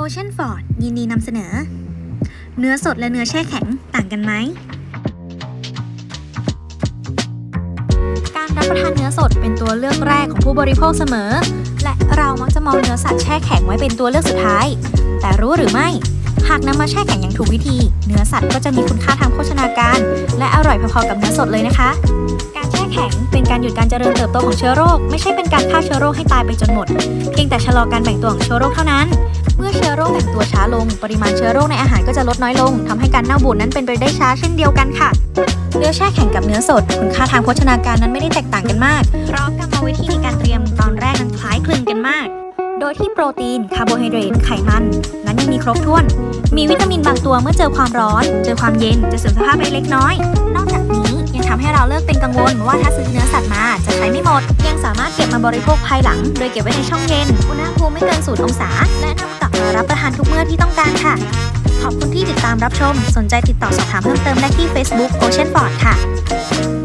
Ocean Ford ยินดีนำเสนอ เนื้อสดและเนื้อแช่แข็งต่างกันไหม การรับประทานเนื้อสดเป็นตัวเลือกแรกของผู้บริโภคเสมอ และเรามักจะมองเนื้อสัตว์แช่แข็งไว้เป็นตัวเลือกสุดท้าย แต่รู้หรือไม่ หากนำมาแช่แข็งอย่างถูกวิธี เนื้อสัตว์ก็จะมีคุณค่าทางโภชนาการ และอร่อยพอๆกับเนื้อสดเลยนะคะ การแช่แข็งเป็นการหยุดการเจริญเติบโตของเชื้อโรค ไม่ใช่เป็นการฆ่าเชื้อโรคให้ตายไปจนหมด เพียงแต่ชะลอการแบ่งตัวของเชื้อโรคเท่านั้น มื่อเชื้อโรคแบ่งตัวช้าลง ปริมาณเชื้อโรคในอาหารก็จะลดน้อยลงทำให้การเน่าบูดนั้นเป็นไปได้ช้าเช่นเดียวกันค่ะ เนื้อแช่แข็งกับเนื้อสดคุณค่าทางโภชนาการนั้นไม่ได้แตกต่างกันมาก เพราะกรรมวิธีในการเตรียมตอนแรกนั้นคล้ายคลึงกันมาก โดยที่โปรตีน คาร์โบไฮเดรต ไขมัน นั้นยังมีครบถ้วน มีวิตามินบางตัวเมื่อเจอความร้อน เจอความเย็น จะเสื่อมสภาพไปเล็กน้อย นอกจากนี้ยังทำให้เราเลิกเป็นกังวลว่าถ้าซื้อเนื้อสัตว์มาจะใช้ไม่หมด ยังสามารถเก็บมาบริโภคภายหลัง โดยเก็บไว้ในช่องเย็น อุณหภูมิไม่เกินศูนย์องศา และนำ รับประทานทุกเมื่อที่ต้องการค่ะ ขอบคุณที่ติดตามรับชม สนใจติดต่อสอบถามเพิ่มเติมได้ที่ Facebook Ocean Ford ค่ะ